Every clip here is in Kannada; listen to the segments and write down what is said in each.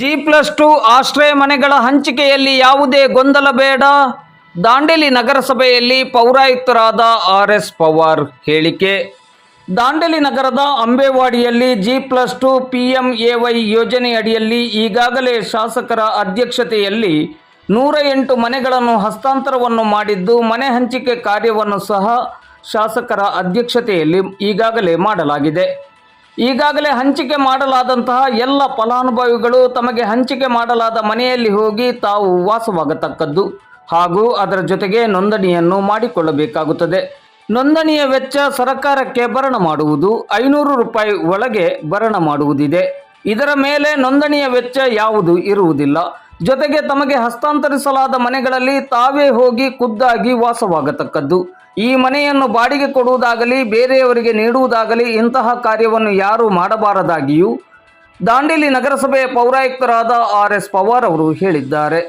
ಜಿ ಪ್ಲಸ್ ಟು ಆಶ್ರಯ ಮನೆಗಳ ಹಂಚಿಕೆಯಲ್ಲಿ ಯಾವುದೇ ಗೊಂದಲ ಬೇಡ. ದಾಂಡೇಲಿ ನಗರಸಭೆಯಲ್ಲಿ ಪೌರಾಯುಕ್ತರಾದ ಆರ್ ಎಸ್ ಪವಾರ್ ಹೇಳಿಕೆ. ದಾಂಡೇಲಿ ನಗರದ ಅಂಬೇವಾಡಿಯಲ್ಲಿ G plus two P M A Y ಯೋಜನೆಯಡಿಯಲ್ಲಿ ಈಗಾಗಲೇ ಶಾಸಕರ ಅಧ್ಯಕ್ಷತೆಯಲ್ಲಿ ನೂರ ಎಂಟು ಮನೆಗಳನ್ನು ಹಸ್ತಾಂತರವನ್ನು ಮಾಡಿದ್ದು, ಮನೆ ಹಂಚಿಕೆ ಕಾರ್ಯವನ್ನು ಸಹ ಶಾಸಕರ ಅಧ್ಯಕ್ಷತೆಯಲ್ಲಿ ಈಗಾಗಲೇ ಮಾಡಲಾಗಿದೆ. ಈಗಾಗಲೇ ಹಂಚಿಕೆ ಮಾಡಲಾದಂತಹ ಎಲ್ಲ ಫಲಾನುಭವಿಗಳು ತಮಗೆ ಹಂಚಿಕೆ ಮಾಡಲಾದ ಮನೆಯಲ್ಲಿ ಹೋಗಿ ತಾವು ವಾಸವಾಗತಕ್ಕದ್ದು ಹಾಗೂ ಅದರ ಜೊತೆಗೆ ನೋಂದಣಿಯನ್ನು ಮಾಡಿಕೊಳ್ಳಬೇಕಾಗುತ್ತದೆ. ನೋಂದಣಿಯ ವೆಚ್ಚ ಸರ್ಕಾರಕ್ಕೆ ಭರಣ ಮಾಡುವುದು ಐನೂರು ರೂಪಾಯಿ ಒಳಗೆ ಭರಣ ಮಾಡುವುದಿದೆ. ಇದರ ಮೇಲೆ ನೋಂದಣಿಯ ವೆಚ್ಚ ಯಾವುದು ಇರುವುದಿಲ್ಲ. ಜೊತೆಗೆ ತಮಗೆ ಹಸ್ತಾಂತರಿಸಲಾದ ಮನೆಗಳಲ್ಲಿ ತಾವೇ ಹೋಗಿ ಖುದ್ದಾಗಿ ವಾಸವಾಗತಕ್ಕದ್ದು. ಈ ಮನೆಯನ್ನು ಬಾಡಿಗೆ ಕೊಡುವುದಾಗಲಿ, ಬೇರೆಯವರಿಗೆ ನೀಡುವುದಾಗಲಿ ಇಂತಹ ಕಾರ್ಯವನ್ನು ಯಾರೂ ಮಾಡಬಾರದಾಗಿಯೂ ದಾಂಡೇಲಿ ನಗರಸಭೆಯ ಪೌರಾಯುಕ್ತರಾದ ಆರ್ ಎಸ್ ಪವಾರ್ ಅವರು ಹೇಳಿದ್ದಾರೆ.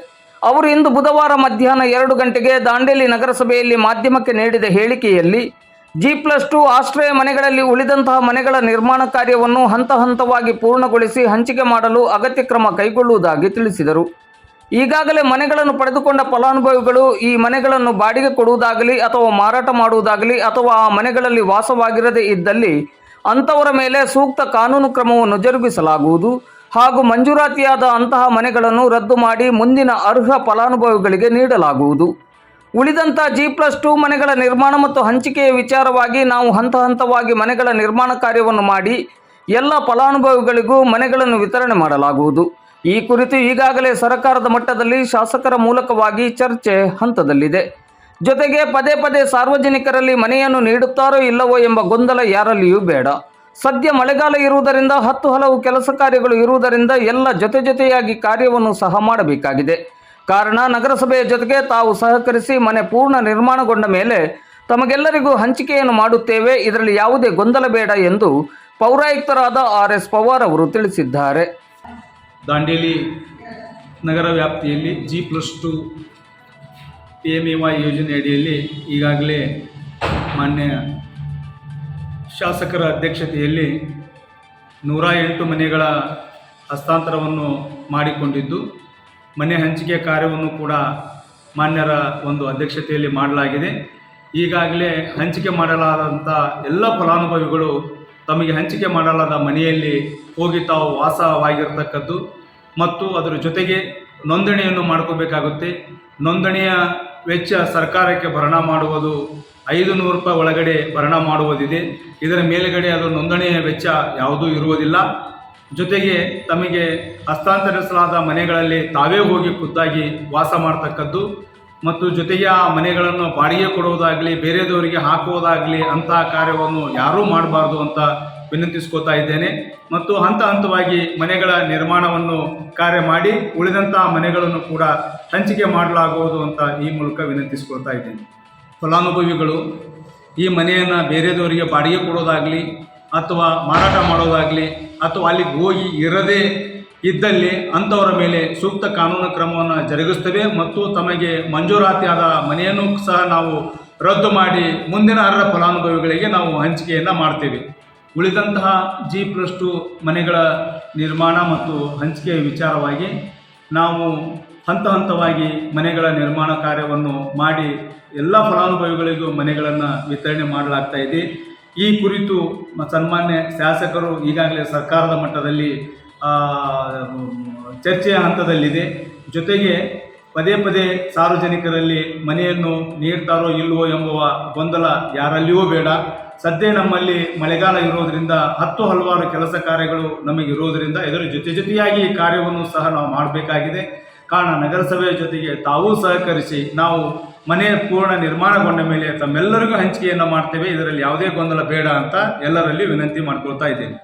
ಅವರು ಇಂದು ಬುಧವಾರ ಮಧ್ಯಾಹ್ನ ಎರಡು ಗಂಟೆಗೆ ದಾಂಡೇಲಿ ನಗರಸಭೆಯಲ್ಲಿ ಮಾಧ್ಯಮಕ್ಕೆ ನೀಡಿದ ಹೇಳಿಕೆಯಲ್ಲಿ ಜಿ ಪ್ಲಸ್ ಟು ಆಶ್ರಯ ಮನೆಗಳಲ್ಲಿ ಉಳಿದಂತಹ ಮನೆಗಳ ನಿರ್ಮಾಣ ಕಾರ್ಯವನ್ನು ಹಂತ ಹಂತವಾಗಿ ಪೂರ್ಣಗೊಳಿಸಿ ಹಂಚಿಕೆ ಮಾಡಲು ಅಗತ್ಯ ಕ್ರಮ ಕೈಗೊಳ್ಳುವುದಾಗಿ ತಿಳಿಸಿದರು. ಈಗಾಗಲೇ ಮನೆಗಳನ್ನು ಪಡೆದುಕೊಂಡ ಫಲಾನುಭವಿಗಳು ಈ ಮನೆಗಳನ್ನು ಬಾಡಿಗೆ ಕೊಡುವುದಾಗಲಿ ಅಥವಾ ಮಾರಾಟ ಮಾಡುವುದಾಗಲಿ ಅಥವಾ ಆ ಮನೆಗಳಲ್ಲಿ ವಾಸವಾಗಿರದೇ ಇದ್ದಲ್ಲಿ ಅಂಥವರ ಮೇಲೆ ಸೂಕ್ತ ಕಾನೂನು ಕ್ರಮವನ್ನು ಜರುಗಿಸಲಾಗುವುದು. ಹಾಗೂ ಮಂಜೂರಾತಿಯಾದ ಅಂತಹ ಮನೆಗಳನ್ನು ರದ್ದು ಮಾಡಿ ಮುಂದಿನ ಅರ್ಹ ಫಲಾನುಭವಿಗಳಿಗೆ ನೀಡಲಾಗುವುದು. ಉಳಿದಂಥ ಜಿ ಪ್ಲಸ್ ಟು ಮನೆಗಳ ನಿರ್ಮಾಣ ಮತ್ತು ಹಂಚಿಕೆಯ ವಿಚಾರವಾಗಿ ನಾವು ಹಂತ ಹಂತವಾಗಿ ಮನೆಗಳ ನಿರ್ಮಾಣ ಕಾರ್ಯವನ್ನು ಮಾಡಿ ಎಲ್ಲ ಫಲಾನುಭವಿಗಳಿಗೂ ಮನೆಗಳನ್ನು ವಿತರಣೆ ಮಾಡಲಾಗುವುದು. ಈ ಕುರಿತು ಈಗಾಗಲೇ ಸರ್ಕಾರದ ಮಟ್ಟದಲ್ಲಿ ಶಾಸಕರ ಮೂಲಕವಾಗಿ ಚರ್ಚೆ ಹಂತದಲ್ಲಿದೆ. ಜೊತೆಗೆ ಪದೇ ಪದೇ ಸಾರ್ವಜನಿಕರಲ್ಲಿ ಮನೆಯನ್ನು ನೀಡುತ್ತಾರೋ ಇಲ್ಲವೋ ಎಂಬ ಗೊಂದಲ ಯಾರಲ್ಲಿಯೂ ಬೇಡ. ಸದ್ಯ ಮಳೆಗಾಲ ಇರುವುದರಿಂದ ಹತ್ತು ಹಲವು ಕೆಲಸ ಕಾರ್ಯಗಳು ಇರುವುದರಿಂದ ಎಲ್ಲ ಜೊತೆ ಜೊತೆಯಾಗಿ ಕಾರ್ಯವನ್ನು ಸಹ ಮಾಡಬೇಕಾಗಿದೆ. ಕಾರಣ ನಗರಸಭೆಯ ಜೊತೆಗೆ ತಾವು ಸಹಕರಿಸಿ ಮನೆ ಪೂರ್ಣ ನಿರ್ಮಾಣಗೊಂಡ ಮೇಲೆ ತಮಗೆಲ್ಲರಿಗೂ ಹಂಚಿಕೆಯನ್ನು ಮಾಡುತ್ತೇವೆ. ಇದರಲ್ಲಿ ಯಾವುದೇ ಗೊಂದಲ ಬೇಡ ಎಂದು ಪೌರಾಯುಕ್ತರಾದ ಆರ್ ಎಸ್ ಪವಾರ್ ಅವರು ತಿಳಿಸಿದ್ದಾರೆ. ದಾಂಡೇಲಿ ನಗರ ವ್ಯಾಪ್ತಿಯಲ್ಲಿ G plus two P M A Y ಯೋಜನೆ ಅಡಿಯಲ್ಲಿ ಈಗಾಗಲೇ ಮಾನ್ಯ ಶಾಸಕರ ಅಧ್ಯಕ್ಷತೆಯಲ್ಲಿ ನೂರ ಎಂಟು ಮನೆಗಳ ಹಸ್ತಾಂತರವನ್ನು ಮಾಡಿಕೊಂಡಿದ್ದು ಮನೆ ಹಂಚಿಕೆ ಕಾರ್ಯವನ್ನು ಕೂಡ ಮಾನ್ಯರ ಒಂದು ಅಧ್ಯಕ್ಷತೆಯಲ್ಲಿ ಮಾಡಲಾಗಿದೆ. ಈಗಾಗಲೇ ಹಂಚಿಕೆ ಮಾಡಲಾದಂಥ ಎಲ್ಲ ಫಲಾನುಭವಿಗಳು ತಮಗೆ ಹಂಚಿಕೆ ಮಾಡಲಾದ ಮನೆಯಲ್ಲಿ ಹೋಗಿ ತಾವು ವಾಸವಾಗಿರ್ತಕ್ಕದ್ದು ಮತ್ತು ಅದರ ಜೊತೆಗೆ ನೋಂದಣಿಯನ್ನು ಮಾಡ್ಕೋಬೇಕಾಗುತ್ತೆ. ನೋಂದಣಿಯ ವೆಚ್ಚ ಸರ್ಕಾರಕ್ಕೆ ಭರಣ ಮಾಡುವುದು ಐದು ನೂರು ರೂಪಾಯಿ ಒಳಗಡೆ ಭರಣ ಮಾಡುವುದಿದೆ. ಇದರ ಮೇಲುಗಡೆ ಅದು ನೋಂದಣಿಯ ವೆಚ್ಚ ಯಾವುದೂ ಇರುವುದಿಲ್ಲ. ಜೊತೆಗೆ ತಮಗೆ ಹಸ್ತಾಂತರಿಸಲಾದ ಮನೆಗಳಲ್ಲಿ ತಾವೇ ಹೋಗಿ ಖುದ್ದಾಗಿ ವಾಸ ಮಾಡ್ತಕ್ಕದ್ದು ಮತ್ತು ಜೊತೆಗೆ ಆ ಮನೆಗಳನ್ನು ಬಾಡಿಗೆ ಕೊಡುವುದಾಗಲಿ ಬೇರೆಯವರಿಗೆ ಹಾಕುವುದಾಗಲಿ ಅಂತಹ ಕಾರ್ಯವನ್ನು ಯಾರೂ ಮಾಡಬಾರ್ದು ಅಂತ ವಿನಂತಿಸ್ಕೋತಾ ಇದ್ದೇನೆ. ಮತ್ತು ಹಂತ ಹಂತವಾಗಿ ಮನೆಗಳ ನಿರ್ಮಾಣವನ್ನು ಕಾರ್ಯ ಮಾಡಿ ಉಳಿದಂತಹ ಮನೆಗಳನ್ನು ಕೂಡ ಹಂಚಿಕೆ ಮಾಡಲಾಗುವುದು ಅಂತ ಈ ಮೂಲಕ ವಿನಂತಿಸ್ಕೊಳ್ತಾ ಇದ್ದೇನೆ. ಫಲಾನುಭವಿಗಳು, ಈ ಮನೆಯನ್ನು ಬೇರೆಯವರಿಗೆ ಬಾಡಿಗೆ ಕೊಡೋದಾಗಲಿ ಅಥವಾ ಮಾರಾಟ ಮಾಡೋದಾಗಲಿ ಅಥವಾ ಅಲ್ಲಿಗೆ ಹೋಗಿ ಇರದೇ ಇದ್ದಲ್ಲಿ ಅಂಥವರ ಮೇಲೆ ಸೂಕ್ತ ಕಾನೂನು ಕ್ರಮವನ್ನು ಜರುಗಿಸ್ತೇವೆ ಮತ್ತು ತಮಗೆ ಮಂಜೂರಾತಿಯಾದ ಮನೆಯನ್ನು ಸಹ ನಾವು ರದ್ದು ಮಾಡಿ ಮುಂದಿನ ಅರ್ಹ ಫಲಾನುಭವಿಗಳಿಗೆ ನಾವು ಹಂಚಿಕೆಯನ್ನು ಮಾಡ್ತೇವೆ. ಉಳಿದಂತಹ ಜಿ ಪ್ಲಸ್ ಟು ಮನೆಗಳ ನಿರ್ಮಾಣ ಮತ್ತು ಹಂಚಿಕೆಯ ವಿಚಾರವಾಗಿ ನಾವು ಹಂತ ಹಂತವಾಗಿ ಮನೆಗಳ ನಿರ್ಮಾಣ ಕಾರ್ಯವನ್ನು ಮಾಡಿ ಎಲ್ಲ ಫಲಾನುಭವಿಗಳಿಗೂ ಮನೆಗಳನ್ನು ವಿತರಣೆ ಮಾಡಲಾಗ್ತಾ ಇದೆ. ಈ ಕುರಿತು ಸನ್ಮಾನ್ಯ ಶಾಸಕರು ಈಗಾಗಲೇ ಸರ್ಕಾರದ ಮಟ್ಟದಲ್ಲಿ ಚರ್ಚೆಯ ಹಂತದಲ್ಲಿದೆ. ಜೊತೆಗೆ ಪದೇ ಪದೇ ಸಾರ್ವಜನಿಕರಲ್ಲಿ ಮನೆಯನ್ನು ನೀಡ್ತಾರೋ ಇಲ್ಲವೋ ಎಂಬುವ ಗೊಂದಲ ಯಾರಲ್ಲಿಯೂ ಬೇಡ. ಸದ್ಯ ನಮ್ಮಲ್ಲಿ ಮಳೆಗಾಲ ಇರೋದರಿಂದ ಹತ್ತು ಹಲವಾರು ಕೆಲಸ ಕಾರ್ಯಗಳು ನಮಗೆ ಇರೋದರಿಂದ ಇದರ ಜೊತೆ ಜೊತೆಯಾಗಿ ಈ ಕಾರ್ಯವನ್ನು ಸಹ ನಾವು ಮಾಡಬೇಕಾಗಿದೆ. ಕಾರಣ ನಗರಸಭೆಯ ಜೊತೆಗೆ ತಾವೂ ಸಹಕರಿಸಿ ನಾವು ಮನೆ ಪೂರ್ಣ ನಿರ್ಮಾಣಗೊಂಡ ಮೇಲೆ ತಮ್ಮೆಲ್ಲರಿಗೂ ಹಂಚಿಕೆಯನ್ನು ಮಾಡ್ತೇವೆ. ಇದರಲ್ಲಿ ಯಾವುದೇ ಗೊಂದಲ ಬೇಡ ಅಂತ ಎಲ್ಲರಲ್ಲಿ ವಿನಂತಿ ಮಾಡ್ಕೊಳ್ತಾ ಇದ್ದೇನೆ.